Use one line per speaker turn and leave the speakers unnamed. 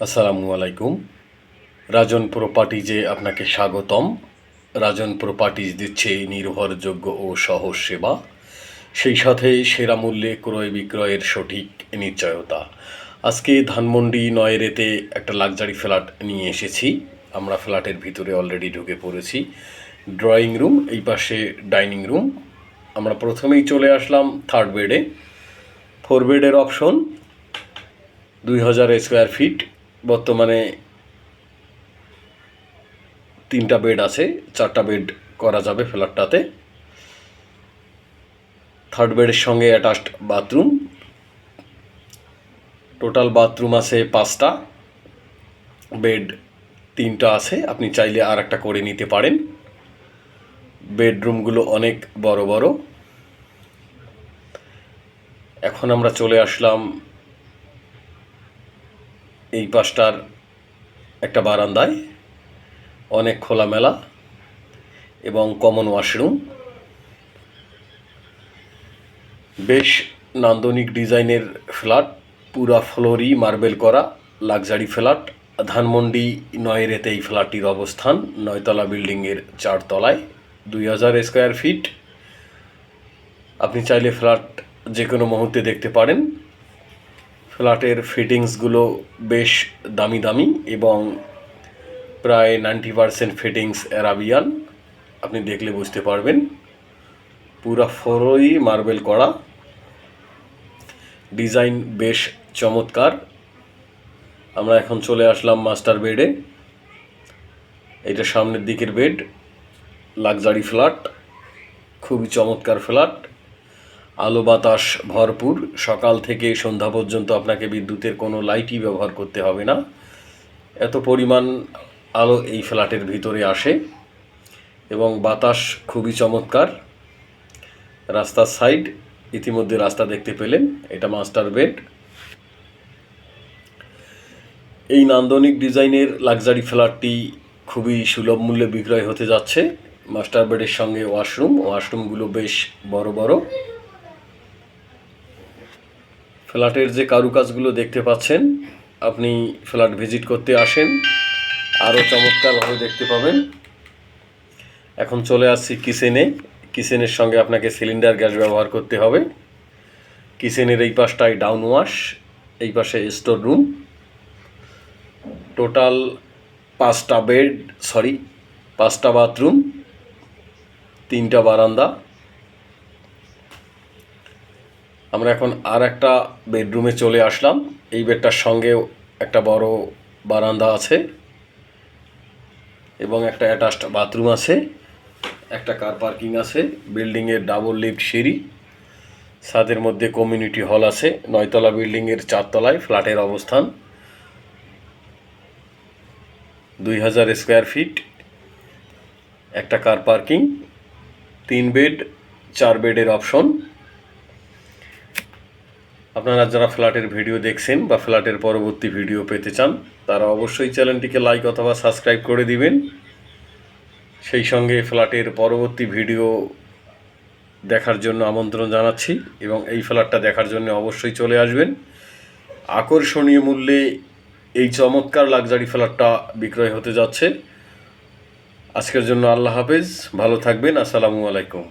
আসসালামু আলাইকুম। রাজন প্রপার্টিজে আপনাকে স্বাগতম। রাজন প্রপার্টিজ দিচ্ছে নির্ভরযোগ্য ও সহজ সেবা। সেই সাথে সেরা মূল্যে ক্রয় বিক্রয়ের সঠিক নিশ্চয়তা। আজকে ধানমন্ডি নয়েরেতে একটা লাক্সারি ফ্ল্যাট নিয়ে এসেছি। আমরা ফ্ল্যাটের ভিতরে অলরেডি ঢুকে পড়েছি। ড্রয়িং রুম এই পাশে ডাইনিং রুম আমরা প্রথমেই চলে আসলাম থার্ড বেডে ফোর বেডের অপশন দুই হাজার স্কোয়ার ফিট বর্তমানে তিনটা বেড আছে, চারটা বেড করা যাবে ফ্ল্যাটটাতে থার্ড বেডের সঙ্গে অ্যাটাচড বাথরুম টোটাল বাথরুম আছে পাঁচটা। বেড তিনটা আছে, আপনি চাইলে আর একটা করে নিতে পারেন। বেডরুমগুলো অনেক বড় বড়। এখন আমরা চলে আসলাম এই পাশটার একটা বারান্দায় অনেক খোলামেলা এবং কমন ওয়াশরুম বেশ নান্দনিক ডিজাইনের ফ্ল্যাট, পুরা ফ্লোরই মার্বেল করা, লাক্সারি ফ্ল্যাট। ধানমন্ডি নয়েরেতে এই ফ্ল্যাটটির অবস্থান, নয়তলা বিল্ডিংয়ের চারতলায়, দুই হাজার স্কোয়ার ফিট। আপনি চাইলে ফ্ল্যাট যে কোনো মুহূর্তে দেখতে পারেন। ফ্ল্যাটের ফিটিংসগুলো বেশ দামি দামি এবং প্রায় নাইনটি পারসেন্ট ফিটিংস অ্যারাবিয়ান। আপনি দেখলে বুঝতে পারবেন। পুরা ফ্লোরই মার্বেল করা। ডিজাইন বেশ চমৎকার। আমরা এখন চলে আসলাম মাস্টার বেডে। এটা সামনের দিকের বেড। Luxury flat. খুবই চমৎকার ফ্ল্যাট। আলো বাতাস ভরপুর। সকাল থেকে সন্ধ্যা পর্যন্ত আপনাকে বিদ্যুতের কোনো লাইটই ব্যবহার করতে হবে না। এত পরিমাণ আলো এই ফ্ল্যাটের ভিতরে আসে এবং বাতাস খুবই চমৎকার। রাস্তার সাইড ইতিমধ্যে রাস্তা দেখতে পেলেন, এটা মাস্টার বেড এই নান্দনিক ডিজাইনের লাক্সারি ফ্ল্যাটটি খুবই সুলভ মূল্যে বিক্রয় হতে যাচ্ছে। মাস্টার বেডের সঙ্গে ওয়াশরুম ওয়াশরুমগুলো বেশ বড় বড়। ফ্ল্যাটের যে কারুকাজগুলো দেখতে পাচ্ছেন, আপনি ফ্ল্যাট ভিজিট করতে আসেন। আরও চমৎকারভাবে দেখতে পাবেন। এখন চলে আসছি কিচেনে। কিচেনের সঙ্গে আপনাকে সিলিন্ডার গ্যাস ব্যবহার করতে হবে। কিচেনের এই পাশটায় ডাউন ওয়াশ, এই পাশে স্টোর রুম। টোটাল পাঁচটা বেড, সরি, পাঁচটা বাথরুম, তিনটা বারান্দা। আমরা এখন আর একটা বেডরুমে চলে আসলাম। এই বেডটার সঙ্গে একটা বড় বারান্দা আছে এবং একটা অ্যাটাচড বাথরুম আছে, একটা কার পার্কিং আছে বিল্ডিংয়ের ডাবল লিফট সিঁড়ি, ছাদের মধ্যে কমিউনিটি হল আছে, নয়তলা বিল্ডিংয়ের চারতলায় ফ্ল্যাটের অবস্থান, দুই হাজার স্কোয়ার ফিট, একটা কার পার্কিং, তিন বেড, চার বেডের অপশন। আপনারা যারা ফ্ল্যাটের ভিডিও দেখছেন বা ফ্ল্যাটের পরবর্তী ভিডিও পেতে চান, তারা অবশ্যই চ্যানেলটিকে লাইক অথবা সাবস্ক্রাইব করে দিবেন। সেই সঙ্গে ফ্ল্যাটের পরবর্তী ভিডিও দেখার জন্য আমন্ত্রণ জানাচ্ছি এবং এই ফ্ল্যাটটা দেখার জন্য অবশ্যই চলে আসবেন। আকর্ষণীয় মূল্যে এই চমৎকার লাক্সারি ফ্ল্যাটটা বিক্রয় হতে যাচ্ছে। আজকের জন্য আল্লাহ হাফেজ। ভালো থাকবেন। আসসালামু আলাইকুম।